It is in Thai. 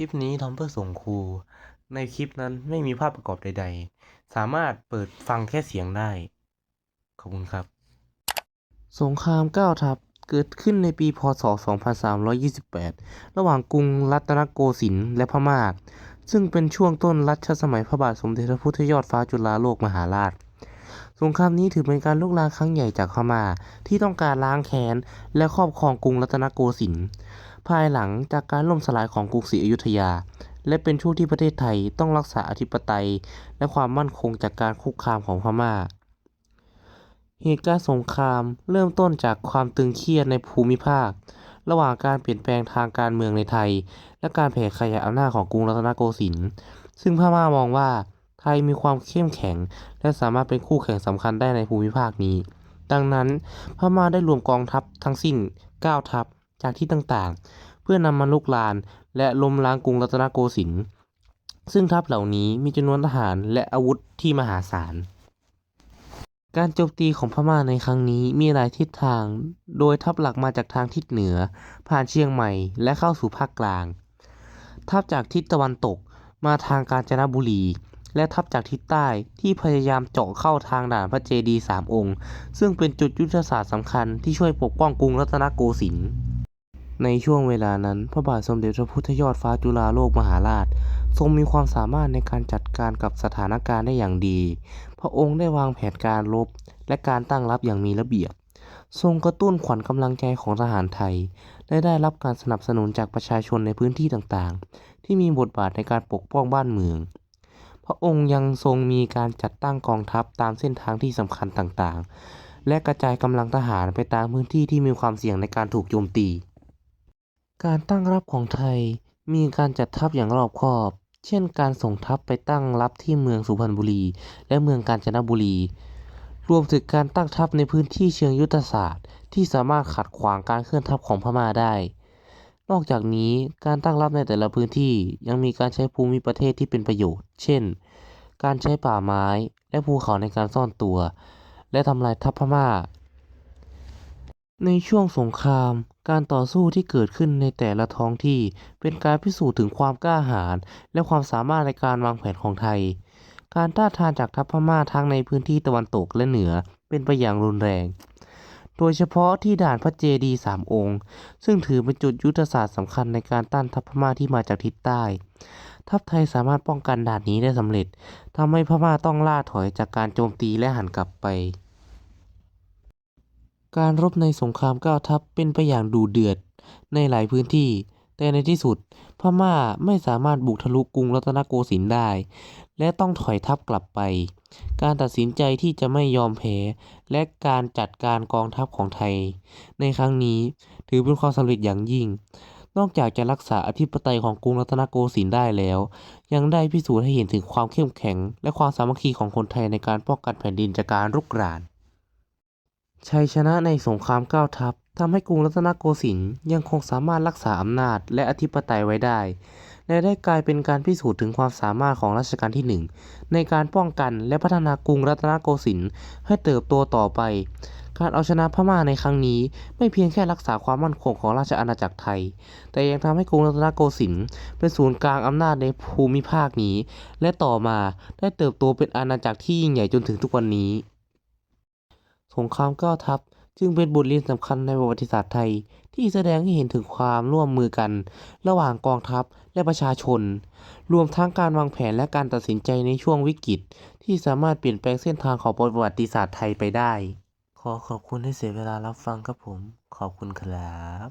คลิปนี้ทำเพื่อส่งครู ในคลิปนั้นไม่มีภาพประกอบใด ๆ สามารถเปิดฟังแค่เสียงได้ ขอบคุณครับ สงครามเก้าทัพเกิดขึ้นในปีพศ 2328 ระหว่างกรุงรัตนโกสินทร์และพม่า ซึ่งเป็นช่วงต้นรัชสมัยพระบาทสมเด็จพระพุทธยอดฟ้าจุฬาโลกมหาราช สงครามนี้ถือเป็นการลุกลามครั้งใหญ่จากพม่าที่ต้องการล้างแค้นและครอบครองกรุงรัตนโกสินทร์ ภายหลังจากการล่มสลายของกรุงศรีอยุธยา และเป็นช่วงที่ประเทศไทยต้องรักษาอธิปไตย และความมั่นคงจากการคุกคามของพม่า เหตุการณ์สงครามเริ่มต้นจากความตึงเครียดในภูมิภาค ระหว่างการเปลี่ยนแปลงทางการเมืองในไทย และการแผ่ขยายอำนาจของกรุงรัตนโกสินทร์ซึ่งพม่ามองว่าไทยมีความเข้มแข็ง และสามารถเป็นคู่แข่งสำคัญได้ในภูมิภาคนี้ ดังนั้นพม่าได้รวมกองทัพทั้งสิ้น 9 ทัพ จากที่ต่างๆ เพื่อนำมาลุกลาน และล้มล้างกรุงรัตนโกสินทร์ซึ่งทัพเหล่านี้มีจำนวนทหารและอาวุธที่มหาศาล การโจมตีของพม่าในครั้งนี้มีหลายทิศทาง โดยทัพหลักมาจากทางทิศเหนือ ผ่านเชียงใหม่และเข้าสู่ภาคกลาง ทัพจากทิศตะวันตกมาทางกาญจนบุรี และทัพจากทิศใต้ที่พยายามเจาะเข้าทางด่านพระเจดีย์สามองค์ ซึ่งเป็นจุดยุทธศาสตร์สำคัญที่ช่วยปกป้องกรุงรัตนโกสินทร์ ในช่วงเวลานั้น พระบาทสมเด็จพระพุทธยอดฟ้าจุฬาโลกมหาราช ทรงมีความสามารถในการจัดการกับสถานการณ์ได้อย่างดี พระองค์ได้วางแผนการรบและการตั้งรับอย่างมีระเบียบ ทรงกระตุ้นขวัญกำลังใจของทหารไทย และได้รับการสนับสนุนจากประชาชนในพื้นที่ต่างๆ ที่มีบทบาทในการปกป้องบ้านเมือง พระองค์ยังทรงมีการจัดตั้งกองทัพตามเส้นทางที่สำคัญต่างๆ และกระจายกำลังทหารไปตามพื้นที่ที่มีความเสี่ยงในการถูกโจมตี การตั้งรับของไทยมีการจัดทัพอย่างรอบคอบ เช่น การส่งทัพไปตั้งรับที่เมืองสุพรรณบุรี และเมืองกาญจนบุรี รวมถึงการตั้งทัพในพื้นที่เชิงยุทธศาสตร์ ที่สามารถขัดขวางการเคลื่อนทัพของพม่าได้ นอกจากนี้การตั้งรับในแต่ละพื้นที่ยังมีการใช้ภูมิประเทศที่เป็นประโยชน์ เช่น การใช้ป่าไม้และภูเขาในการซ่อนตัว และทำลายทัพพม่า ในช่วงสงคราม การต่อสู้ที่เกิดขึ้นในแต่ละท้องที่เป็นการพิสูจน์ถึงความกล้าหาญและความสามารถในการวางแผนของไทย การต้านทานจากทัพพม่าทั้งในพื้นที่ตะวันตกและเหนือเป็นไปอย่างรุนแรง โดยเฉพาะที่ด่านพระเจดีย์สามองค์ ซึ่งถือเป็นจุดยุทธศาสตร์สำคัญในการต้านทัพพม่าที่มาจากทิศใต้ ทัพไทยสามารถป้องกันด่านนี้ได้สำเร็จทำให้พม่าต้องล่าถอยจากการโจมตีและหันกลับไป การรบในสงครามเก้าทัพเป็นไปอย่างดุเดือดในหลายพื้นที่ แต่ในที่สุดพม่าไม่สามารถบุกทะลุกรุงรัตนโกสินทร์ได้ และต้องถอยทัพกลับไป การตัดสินใจที่จะไม่ยอมแพ้และการจัดการกองทัพของไทย ในครั้งนี้ถือเป็นความสำเร็จอย่างยิ่ง นอกจากจะรักษาอธิปไตยของกรุงรัตนโกสินทร์ได้แล้ว ยังได้พิสูจน์ให้เห็นถึงความเข้มแข็ง และความสามัคคีของคนไทยในการป้องกันแผ่นดินจากการรุกราน ชัยชนะในสงครามเก้าทัพทำให้กรุงรัตนโกสินทร์ยังคงสามารถรักษาอำนาจและอธิปไตยไว้ได้ และได้กลายเป็นการพิสูจน์ถึงความสามารถของรัชกาลที่หนึ่งในการป้องกันและพัฒนากรุงรัตนโกสินทร์ให้เติบโตต่อไป การเอาชนะพม่าในครั้งนี้ไม่เพียงแค่รักษาความมั่นคงของราชอาณาจักรไทย แต่ยังทำให้กรุงรัตนโกสินทร์เป็นศูนย์กลางอำนาจในภูมิภาคนี้ และต่อมาได้เติบโตเป็นอาณาจักรที่ยิ่งใหญ่จนถึงทุกวันนี้ งครามก้าทัพจึงเป็นบทเรียนสำคัญในประวัติศาสตร์ไทย ที่แสดงให้เห็นถึงความร่วมมือกัน ระหว่างกองทัพและประชาชน รวมทั้งการวางแผนและการตัดสินใจในช่วงวิกฤต ที่สามารถเปลี่ยนแปลงเส้นทางของประวัติศาสตร์ไทยไปได้ ขอขอบคุณที่เสียเวลารับฟังครับผม ขอบคุณครับ